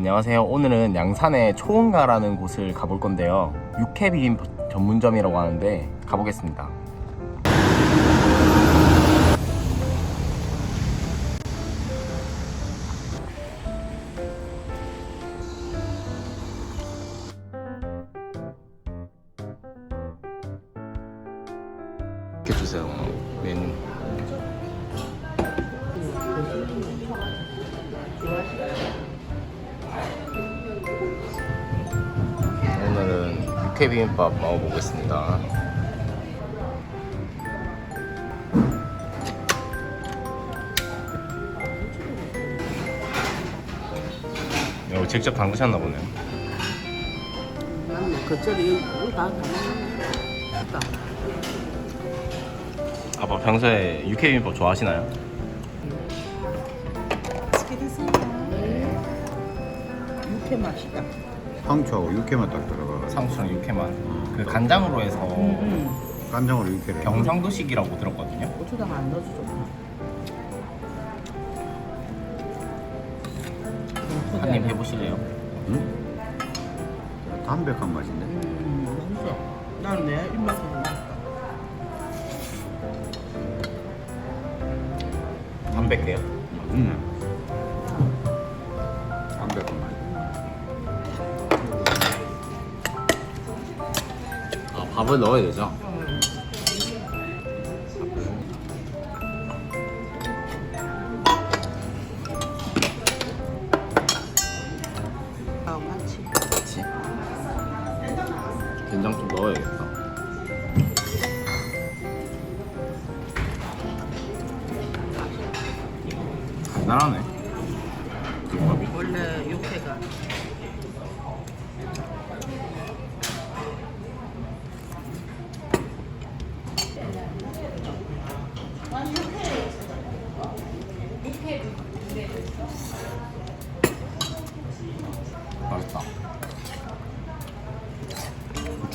안녕하세요. 오늘은 양산의 초원가라는 곳을 가볼 건데요. 육회 비빔 전문점이라고 하는데 가보겠습니다. 이렇게 주세요. 메뉴. 육회 비빔밥 먹어보겠습니다. 이거 직접 담그셨나 보네요. 맞네. 겉절이 다. 아빠 평소에 육회 비빔밥 좋아하시나요? 맛있게 드세요. 육회 맛이다. 상추하고 육회만 딱 들어가. 상추랑 육회만 그 간장으로 해서 음. 간장으로 육회를. 경상도식이라고 들었거든요. 고추장 안 좋구나. 한입 해보실래요? 응? 담백한 맛인데. 음, 맛있어. 나는 내 입맛에 맞다. 담백해요. 응. 밥을 넣어야 되죠? 아, 같이. 그렇지. 된장 좀 넣어야겠다. 간단하네. 원래 육회가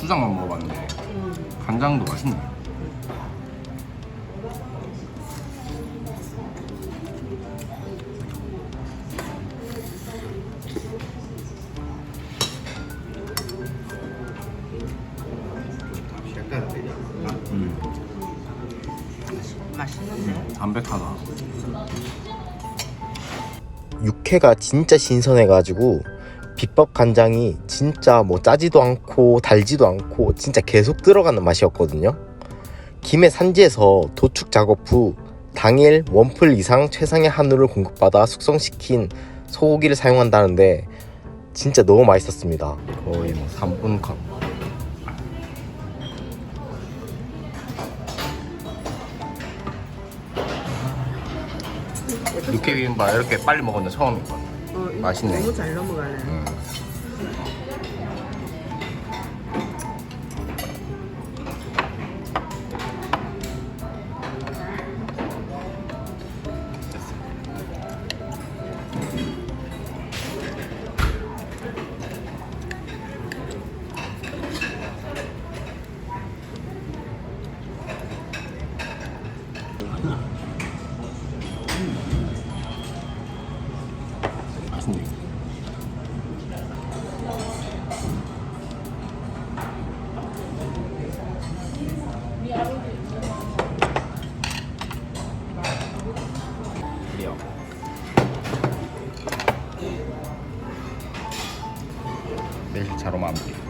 고추장만 먹어봤는데 음. 간장도 맛있네. 음, 맛있는데. 담백하다. 육회가 진짜 신선해가지고 비법 간장이 진짜 뭐 짜지도 않고 달지도 않고 진짜 계속 들어가는 맛이었거든요. 김해 산지에서 도축 작업 후 당일 원풀 이상 최상의 한우를 공급받아 숙성시킨 소고기를 사용한다는데 진짜 너무 맛있었습니다. 거의 뭐 3분 컷. 육회 비빔밥 이렇게 빨리 먹었는데 처음인 것 같아. 어, 이거 맛있네. 너무 잘 넘어가네. 음. 그래요. 매일 자로 마무리.